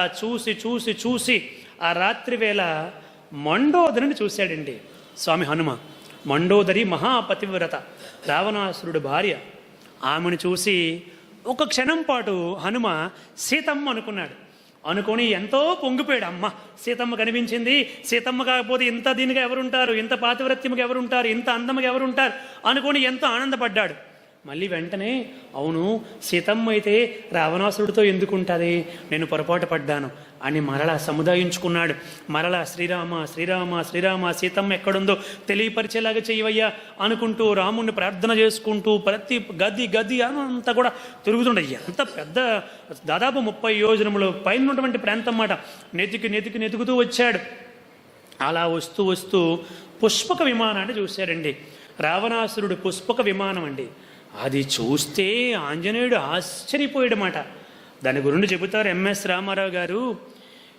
అలా చూసి చూసి చూసి ఆ రాత్రి వేళ మండోదరిని చూశాడండి. స్వామి హనుమ మండోదరి మహాపతివ్రత. రావణాసురుడు భార్య. ఆమెను చూసి ఒక క్షణం పాటు హనుమ సీతమ్మ అనుకున్నాడు. అనుకొని ఎంతో పొంగిపోయాడు. అమ్మ సీతమ్మ కనిపించింది. సీతమ్మ కాకపోతే ఇంత దీనిగా ఎవరుంటారు? ఇంత పాతివ్రత్యముగా ఎవరుంటారు? ఇంత అందముగా ఎవరుంటారు? అనుకొని ఎంతో ఆనందపడ్డాడు. మళ్ళీ వెంటనే అవును సీతమ్మ అయితే రావణాసురుడితో ఎందుకుంటుంది? నేను పొరపాటు పడ్డాను. అని మరలా సముదాయించుకున్నాడు. మరలా శ్రీరామ శ్రీరామ శ్రీరామ సీతమ్మ ఎక్కడుందో తెలియపరిచేలాగా చేయవయ్యా అనుకుంటూ రాముణ్ణి ప్రార్థన చేసుకుంటూ ప్రతి గది గది అంతా కూడా తిరుగుతుండే. ఎంత పెద్ద దాదాపు ముప్పై యోజనములు పైన ఉన్నటువంటి ప్రాంతం మాట నెతికి నెతికి నెతుకుతూ వచ్చాడు. అలా వస్తూ వస్తూ పుష్పక విమానాన్ని చూశాడండి. రావణాసురుడు పుష్పక విమానం అండి. అది చూస్తే ఆంజనేయుడు ఆశ్చర్యపోయాడమాట. దాని గురించి చెబుతారు ఎంఎస్ రామారావు గారు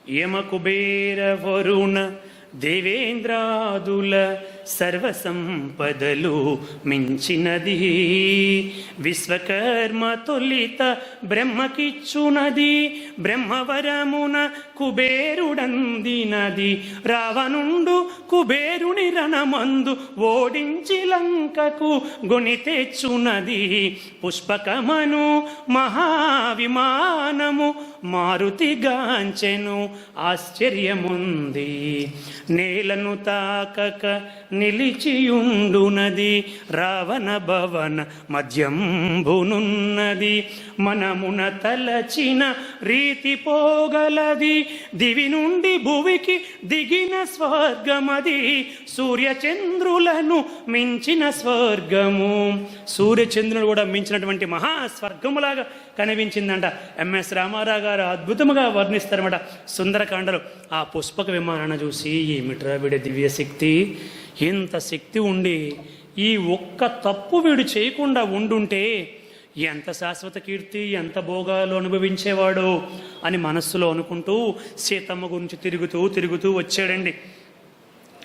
యమ కుబేర వరుణ దేవేంద్రాదుల సర్వసంపదలు మించినది. విశ్వకర్మ తొలిత బ్రహ్మకిచ్చునది. బ్రహ్మవరమున కుబేరుడందినది. రావణుండు కుబేరుని రణమందు ఓడించి లంకకు గుణి తెచ్చునది. పుష్పకమను మహావిమానము మారుతిగాంచెను ఆశ్చర్యముంది. నేలను తాకక నిలిచియుండునది రావణ భవన మధ్యంబునున్నది మనమున తలచిన రీతి పోగలది దివి నుండి భువికి దిగిన స్వర్గమది సూర్యచంద్రులను మించిన స్వర్గము. సూర్యచంద్రుడు కూడా మించినటువంటి మహాస్వర్గములాగా కనిపించిందంట. ఎంఎస్ రామారావు గారు అద్భుతముగా వర్ణిస్తారన్నమాట. సుందరకాండలు. ఆ పుష్పక విమానాన్ని చూసి ఏమిట్రా వీడి దివ్య శక్తి ఇంత శక్తి ఉండి ఈ ఒక్క తప్పు వీడు చేయకుండా ఉండుంటే ఎంత శాశ్వత కీర్తి ఎంత భోగాలు అనుభవించేవాడో అని మనస్సులో అనుకుంటూ సీతమ్మ గురించి తిరుగుతూ తిరుగుతూ వచ్చాడండి.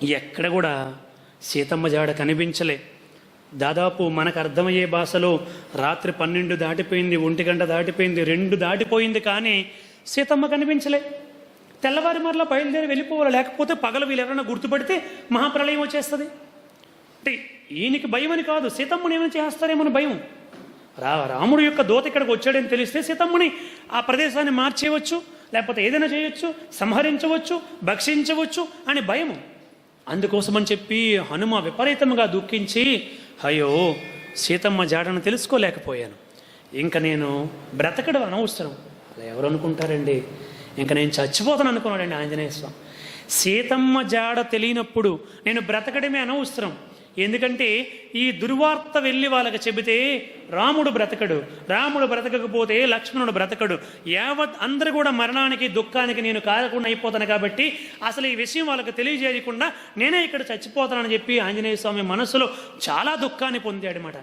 ఎక్కడ కూడా సీతమ్మ జాడ కనిపించలే. దాదాపు మనకు అర్థమయ్యే భాషలో రాత్రి పన్నెండు దాటిపోయింది ఒంటి గంట దాటిపోయింది రెండు దాటిపోయింది కానీ సీతమ్మ కనిపించలే. తెల్లవారి మరలా బయలుదేరి వెళ్ళిపోవాలి లేకపోతే పగలు వీళ్ళు ఎవరైనా గుర్తుపడితే మహాప్రళయం వచ్చేస్తుంది. అంటే ఈయనకి భయం అని కాదు సీతమ్మని ఏమైనా చేస్తారేమని భయం. రా రాముడు యొక్క దోత ఇక్కడికి వచ్చాడని తెలిస్తే సీతమ్మని ఆ ప్రదేశాన్ని మార్చేయవచ్చు లేకపోతే ఏదైనా చేయొచ్చు సంహరించవచ్చు భక్షించవచ్చు అని భయము. అందుకోసమని చెప్పి హనుమ విపరీతంగా దుఃఖించి అయ్యో సీతమ్మ జాడను తెలుసుకోలేకపోయాను. ఇంకా నేను బ్రతకడం అనవసరం. అలా ఎవరు అనుకుంటారండి? ఇంకా నేను చచ్చిపోతాను అనుకున్నాడండి ఆంజనేయ స్వామి. సీతమ్మ జాడ తెలియనప్పుడు నేను బ్రతకడమే అనవసరం. ఎందుకంటే ఈ దుర్వార్త వెళ్ళి వాళ్ళకి చెబితే రాముడు బ్రతకడు రాముడు బ్రతకకపోతే లక్ష్మణుడు బ్రతకడు. యావత్ అందరూ కూడా మరణానికి దుఃఖానికి నేను కారకుండా అయిపోతాను కాబట్టి అసలు ఈ విషయం వాళ్ళకి తెలియజేయకుండా నేనే ఇక్కడ చచ్చిపోతానని చెప్పి ఆంజనేయ స్వామి మనసులో చాలా దుఃఖాన్ని పొందాడనమాట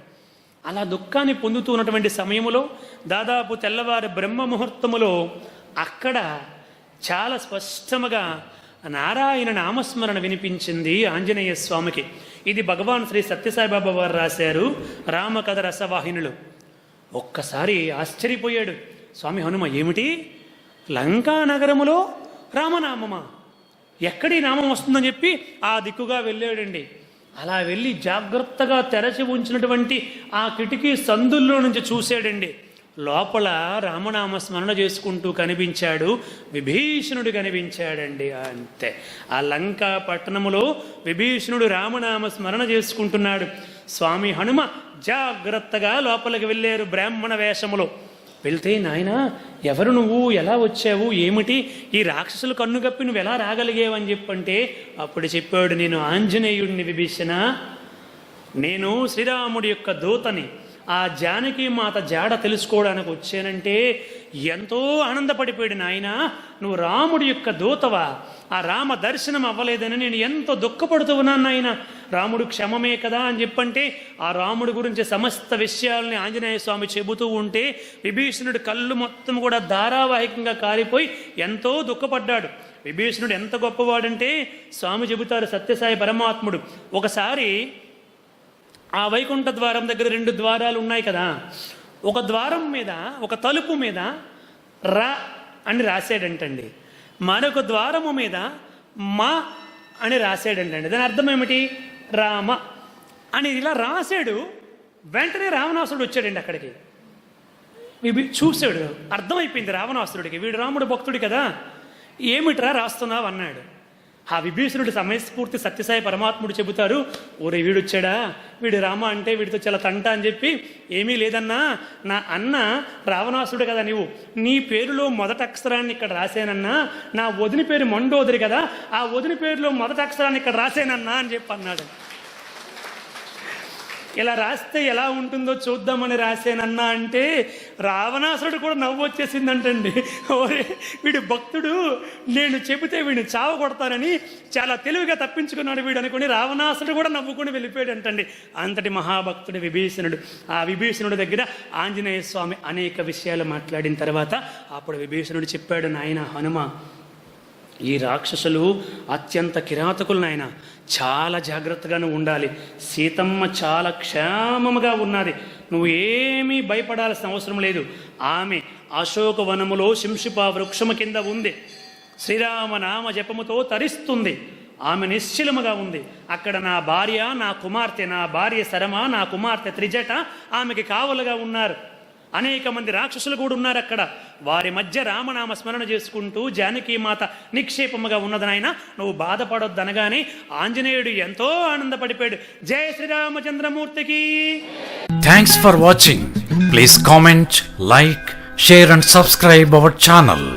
అలా దుఃఖాన్ని పొందుతూ ఉన్నటువంటి సమయంలో దాదాపు తెల్లవారి బ్రహ్మ ముహూర్తములో అక్కడ చాలా స్పష్టముగా నారాయణ నామస్మరణ వినిపించింది ఆంజనేయ స్వామికి. ఇది భగవాన్ శ్రీ సత్యసాయిబాబా వారు రాశారు రామకథ రసవాహినులు. ఒక్కసారి ఆశ్చర్యపోయాడు. స్వామి హనుమ ఏమిటి? లంకా నగరములో రామనామమా? ఎక్కడి నామం వస్తుందని చెప్పి ఆ దిక్కుగా వెళ్ళాడండి. అలా వెళ్ళి జాగ్రత్తగా తెరచి ఉంచినటువంటి ఆ కిటికీ సందుల్లో నుంచి చూశాడండి. లోపల రామనామ స్మరణ చేసుకుంటూ కనిపించాడు విభీషణుడు కనిపించాడండి అంతే. ఆ లంకా పట్టణములో విభీషణుడు రామనామ స్మరణ చేసుకుంటున్నాడు. స్వామి హనుమ జాగ్రత్తగా లోపలికి వెళ్ళారు బ్రాహ్మణ వేషములో. వెళ్తే నాయన ఎవరు నువ్వు? ఎలా వచ్చావు? ఏమిటి? ఈ రాక్షసులు కన్ను కప్పి నువ్వు ఎలా రాగలిగేవని చెప్పంటే అప్పుడు చెప్పాడు నేను ఆంజనేయుడిని విభీషణ. నేను శ్రీరాముడి యొక్క దూతని. ఆ జానకి మాత జాడ తెలుసుకోవడానికి వచ్చానంటే ఎంతో ఆనందపడిపోయాడు నాయన. నువ్వు రాముడి యొక్క దూతవా? ఆ రామ దర్శనం అవ్వలేదని నేను ఎంతో దుఃఖపడుతూ ఉన్నాను నాయన. రాముడు క్షమమే కదా అని చెప్పంటే ఆ రాముడి గురించి సమస్త విషయాలని ఆంజనేయ స్వామి చెబుతూ ఉంటే విభీషణుడి కళ్ళు మొత్తం కూడా ధారావాహికంగా కారిపోయి ఎంతో దుఃఖపడ్డాడు. విభీషణుడు ఎంత గొప్పవాడంటే స్వామి చెబుతారు సత్యసాయి పరమాత్ముడు ఒకసారి ఆ వైకుంఠ ద్వారం దగ్గర రెండు ద్వారాలు ఉన్నాయి కదా. ఒక ద్వారం మీద ఒక తలుపు మీద ర అని రాశాడంటండి. మరొక ద్వారము మీద మా అని రాశాడంటండి. దాని అర్థం ఏమిటి? రామ. అని ఇలా రాశాడు వెంటనే రావణాసుడు వచ్చాడండి అక్కడికి. చూశాడు అర్థమైపోయింది రావణాసురుడికి. వీడు రాముడు భక్తుడు కదా. ఏమిట్రా రాస్తున్నావు అన్నాడు. ఆ విభీషణుడు సమయస్ఫూర్తి సత్యసాయి పరమాత్ముడు చెబుతారు ఓరే వీడు వచ్చాడా వీడు రామ అంటే వీడితో చాలా తంట అని చెప్పి ఏమీ లేదన్నా నా అన్న రావణాసుడు కదా నీవు. నీ పేరులో మొదట అక్షరాన్ని ఇక్కడ రాశానన్నా నా వదిన పేరు మండోదరి కదా ఆ వదిన పేరులో మొదట అక్షరాన్ని ఇక్కడ రాశానన్నా అని చెప్పి అన్నాడు. ఇలా రాస్తే ఎలా ఉంటుందో చూద్దామని రాశానన్నా అంటే రావణాసురుడు కూడా నవ్వు వచ్చేసిందంటండి. ఓరే వీడు భక్తుడు నేను చెబితే వీడిని చావ కొడతానని చాలా తెలివిగా తప్పించుకున్నాడు వీడు అనుకుని రావణాసురుడు కూడా నవ్వుకుని వెళ్ళిపోయాడు అంటండి అంతటి మహాభక్తుడు విభీషణుడు. ఆ విభీషణుడి దగ్గర ఆంజనేయ స్వామి అనేక విషయాలు మాట్లాడిన తర్వాత అప్పుడు విభీషణుడు చెప్పాడు నాయన హనుమ ఈ రాక్షసులు అత్యంత కిరాతకులు నాయన. చాలా జాగ్రత్తగా నువ్వు ఉండాలి. సీతమ్మ చాలా క్షేమముగా ఉన్నది. నువ్వు ఏమీ భయపడాల్సిన అవసరం లేదు. ఆమె అశోక వనములో శింషిప వృక్షము కింద ఉంది. శ్రీరామ నామ జపముతో తరిస్తుంది. ఆమె నిశ్చలముగా ఉంది. అక్కడ నా భార్య నా కుమార్తె నా భార్య శరమ నా కుమార్తె త్రిజట ఆమెకి కావలుగా ఉన్నారు. అనేక మంది రాక్షసులు కూడా ఉన్నారు అక్కడ. వారి మధ్య రామనామ స్మరణ చేసుకుంటూ జానకీ మాత నిక్షేపముగా ఉన్నదనాయన నువ్వు బాధపడొద్దు అనగానే ఆంజనేయుడు ఎంతో ఆనందపడిపోయాడు. జయ శ్రీరామచంద్రమూర్తికి. Thanks for watching please comment like share and subscribe our channel